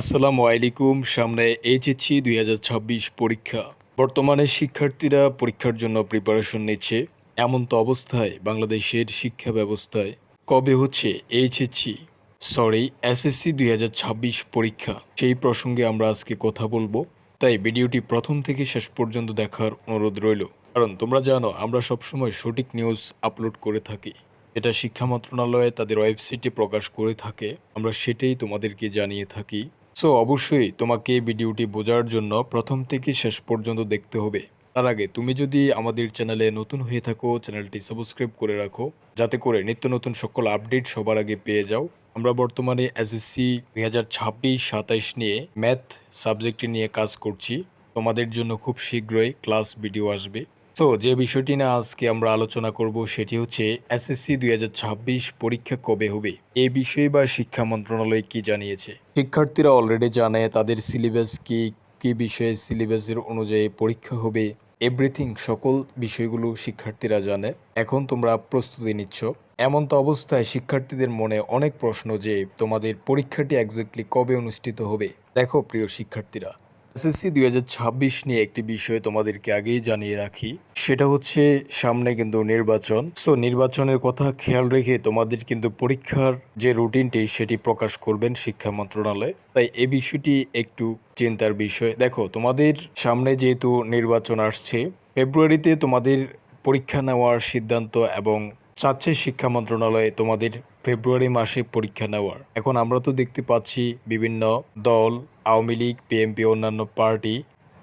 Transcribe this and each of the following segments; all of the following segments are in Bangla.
আসসালামু আলাইকুম, সামনে এইচএসসি দুই হাজার ছাব্বিশ পরীক্ষা। বর্তমানে শিক্ষার্থীরা পরীক্ষার জন্য প্রিপারেশন নিচ্ছে এমন তো অবস্থায় বাংলাদেশের শিক্ষা ব্যবস্থায়। কবে হচ্ছে এইচএসসি সরি এসএসসি দুই হাজার ছাব্বিশ পরীক্ষা। সেই প্রসঙ্গে আমরা আজকে কথা বলব। তাই ভিডিওটি প্রথম থেকে শেষ পর্যন্ত দেখার অনুরোধ রইল। কারণ তোমরা জানো, আমরা সবসময় সঠিক নিউজ আপলোড করে থাকি। এটা শিক্ষা মন্ত্রণালয়ে তাদের ওয়েবসাইটে প্রকাশ করে থাকে। আমরা সেটাই তোমাদেরকে জানিয়ে থাকি। সো অবশ্যই তোমাকে এই ভিডিওটি বোঝার জন্য প্রথম থেকে শেষ পর্যন্ত দেখতে হবে। তার আগে তুমি যদি আমাদের চ্যানেলে নতুন হয়ে থাকো, চ্যানেলটি সাবস্ক্রাইব করে রাখো। যাতে করে নিত্য নতুন সকল আপডেট সবার আগে পেয়ে যাও। আমরা বর্তমানে এসএসসি দুই হাজার ছাব্বিশ সাতাইশ নিয়ে ম্যাথ সাবজেক্টটি নিয়ে কাজ করছি। তোমাদের জন্য খুব শীঘ্রই ক্লাস ভিডিও আসবে। তো যে বিষয়টি না আজকে আমরা আলোচনা করব সেটি হচ্ছে এসএসসি দুই হাজার ছাব্বিশ পরীক্ষা কবে হবে? এ বিষয়ে বা শিক্ষা মন্ত্রণালয় কি জানিয়েছে? শিক্ষার্থীরা অলরেডি জানে তাদের সিলেবাস কি কি বিষয়ে সিলেবাসের অনুযায়ী পরীক্ষা হবে এভরিথিং সকল বিষয়গুলো শিক্ষার্থীরা জানে। এখন তোমরা প্রস্তুতি নিচ্ছ। এমন তো অবস্থায় শিক্ষার্থীদের মনে অনেক প্রশ্ন যে তোমাদের পরীক্ষাটি একজাক্টলি কবে অনুষ্ঠিত হবে? দেখো প্রিয় শিক্ষার্থীরা। এসএসসি দুই ছাব্বিশ নিয়ে একটি বিষয় তোমাদেরকে আগেই জানিয়ে রাখি। সেটা হচ্ছে সামনে কিন্তু নির্বাচন। সো নির্বাচনের কথা খেয়াল রেখে তোমাদের কিন্তু পরীক্ষার যে রুটিনটি সেটি প্রকাশ করবেন শিক্ষা মন্ত্রণালয়। তাই এ বিষয়টি একটু চিন্তার বিষয়। দেখো, তোমাদের সামনে যেহেতু নির্বাচন আসছে, ফেব্রুয়ারিতে তোমাদের পরীক্ষা নেওয়ার সিদ্ধান্ত এবং চাচ্ছে শিক্ষা মন্ত্রণালয় তোমাদের ফেব্রুয়ারি মাসে পরীক্ষা নেওয়ার। এখন আমরা তো দেখতে পাচ্ছি বিভিন্ন দল, আওয়ামী লীগ, বিএনপি, অন্যান্য পার্টি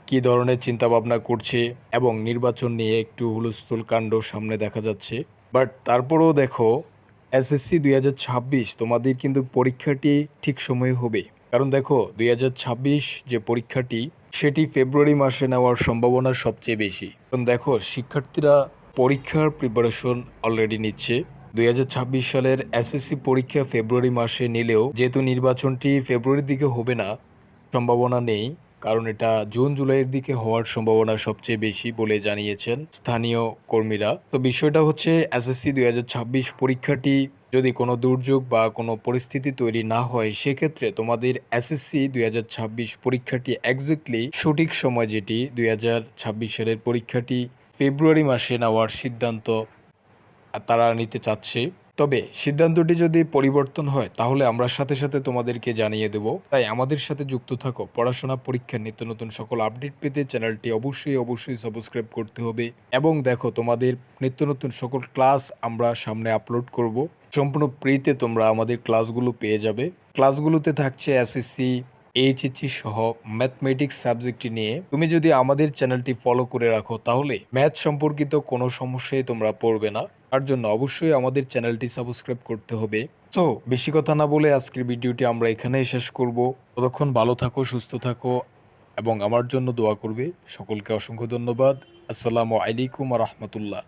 কি ধরনের চিন্তাভাবনা করছে এবং নির্বাচন নিয়ে একটু হুলস্থুল কাণ্ড সামনে দেখা যাচ্ছে। বাট তারপরেও দেখো, এসএসসি দুই হাজার ছাব্বিশ, তোমাদের কিন্তু পরীক্ষাটি ঠিক সময়ে হবে। কারণ দেখো, দুই হাজার ছাব্বিশ যে পরীক্ষাটি, সেটি ফেব্রুয়ারি মাসে নেওয়ার সম্ভাবনা সবচেয়ে বেশি। কারণ দেখো, শিক্ষার্থীরা পরীক্ষার প্রিপারেশন অলরেডি নিচ্ছে। দুই হাজার ছাব্বিশ সালের এসএসসি পরীক্ষা ফেব্রুয়ারি মাসে নিলেও যেহেতু নির্বাচনটি ফেব্রুয়ারির দিকে হবে না, সম্ভাবনা নেই, কারণ এটা জুন জুলাইয়ের দিকে হওয়ার সম্ভাবনা সবচেয়ে বেশি বলে জানিয়েছেন স্থানীয় কর্মীরা। তো বিষয়টা হচ্ছে, এসএসসি দুই হাজার ছাব্বিশ পরীক্ষাটি যদি কোনো দুর্যোগ বা কোনো পরিস্থিতি তৈরি না হয়, সেক্ষেত্রে তোমাদের এসএসসি দুই হাজার ছাব্বিশ পরীক্ষাটি একজাক্টলি সঠিক সময় যেটি দুই হাজার ছাব্বিশ সালের পরীক্ষাটি ফেব্রুয়ারি মাসে নেওয়ার সিদ্ধান্ত তারা নিতে চাচ্ছে। তবে সিদ্ধান্তটি যদি পরিবর্তন হয়, তাহলে আমরা সাথে সাথে তোমাদেরকে জানিয়ে দেব। তাই আমাদের সাথে যুক্ত থাকো। পড়াশোনা পরীক্ষার নিত্য নতুন সকল আপডেট পেতে চ্যানেলটি অবশ্যই অবশ্যই সাবস্ক্রাইব করতে হবে। এবং দেখো, তোমাদের নিত্য নতুন সকল ক্লাস আমরা সামনে আপলোড করব। সম্পূর্ণ ফ্রিতে তোমরা আমাদের ক্লাসগুলো পেয়ে যাবে। ক্লাসগুলোতে থাকছে এসএসসি, এইচএসসি সহ ম্যাথমেটিক্স সাবজেক্টটি নিয়ে। তুমি যদি আমাদের চ্যানেলটি ফলো করে রাখো, তাহলে ম্যাথ সম্পর্কিত কোনো সমস্যায় তোমরা পড়বে না। তার জন্য অবশ্যই আমাদের চ্যানেলটি সাবস্ক্রাইব করতে হবে। সো বেশি কথা না বলে আজকের ভিডিওটি আমরা এখানেই শেষ করব। ততক্ষণ ভালো থাকো, সুস্থ থাকো এবং আমার জন্য দোয়া করবে। সকলকে অসংখ্য ধন্যবাদ। আসসালামু আলাইকুম রহমতুল্লাহ।